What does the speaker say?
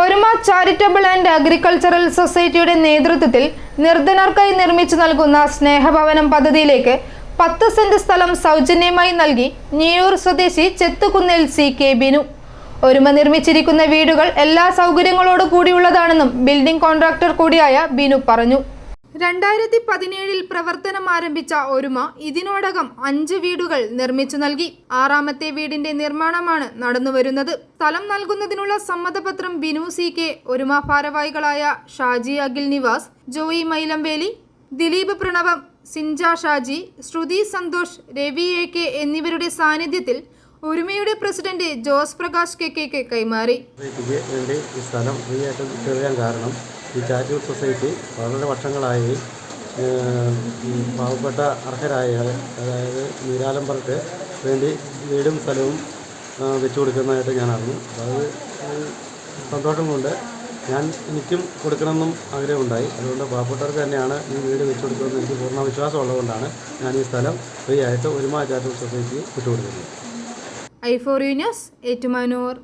ഒരുമ charitable and agricultural സൊസൈറ്റിയുടെ നേതൃത്വത്തിൽ നിർധനർക്കായി നിർമ്മിച്ചു നൽകുന്ന സ്നേഹഭവനം പദ്ധതിയിലേക്ക് പത്ത് സെന്റ് സ്ഥലം സൗജന്യമായി നൽകി ന്യൂയോർ സ്വദേശി ചെത്തുകുന്നിൽ സി കെ ബിനു. ഒരുമ നിർമ്മിച്ചിരിക്കുന്ന വീടുകൾ എല്ലാ സൗകര്യങ്ങളോടു കൂടിയുള്ളതാണെന്നും ബിൽഡിംഗ് കോൺട്രാക്ടർ കൂടിയായ ബിനു പറഞ്ഞു. രണ്ടായിരത്തി പതിനേഴിൽ പ്രവർത്തനം ആരംഭിച്ച ഒരുമ ഇതിനോടകം അഞ്ച് വീടുകൾ നിർമ്മിച്ചു നൽകി. ആറാമത്തെ വീടിന്റെ നിർമ്മാണമാണ് നടന്നുവരുന്നത്. സ്ഥലം നൽകുന്നതിനുള്ള സമ്മതപത്രം ബിനു സി കെ ഒരുമ ഭാരവാഹികളായ ഷാജി അഖിൽ നിവാസ് ജോയി മൈലംവേലി ദിലീപ് പ്രണവം സിൻജ ഷാജി ശ്രുതി സന്തോഷ് രവി എ കെ എന്നിവരുടെ സാന്നിധ്യത്തിൽ ഒരുമയുടെ president Jose Prakash K K കൈമാറി. കാരണം ഈ ചാരിറ്റബിൾ സൊസൈറ്റി വളരെ വർഷങ്ങളായി പാവപ്പെട്ട അർഹരായ അതായത് നീരാലംപറക്ക് വേണ്ടി വീടും സ്ഥലവും വെച്ചു കൊടുക്കുന്നതായിട്ട് ഞാൻ അറിഞ്ഞു. അത് സന്തോഷം കൊണ്ട് ഞാൻ എനിക്കും കൊടുക്കണമെന്നും ആഗ്രഹമുണ്ടായി. അതുകൊണ്ട് പാവപ്പെട്ടവർക്ക് തന്നെയാണ് ഈ വീട് വെച്ചു കൊടുക്കുമെന്ന് എനിക്ക് പൂർണ വിശ്വാസം ഉള്ളതുകൊണ്ടാണ് ഞാൻ ഈ സ്ഥലം ഫ്രീ ആയിട്ട് ഒരുമാ ചാരിറ്റബിൾ സൊസൈറ്റിക്ക് വിട്ടുകൊടുക്കുന്നത് ഐ ഫോർ യൂനിയസ് ഏറ്റുമാനൂർ.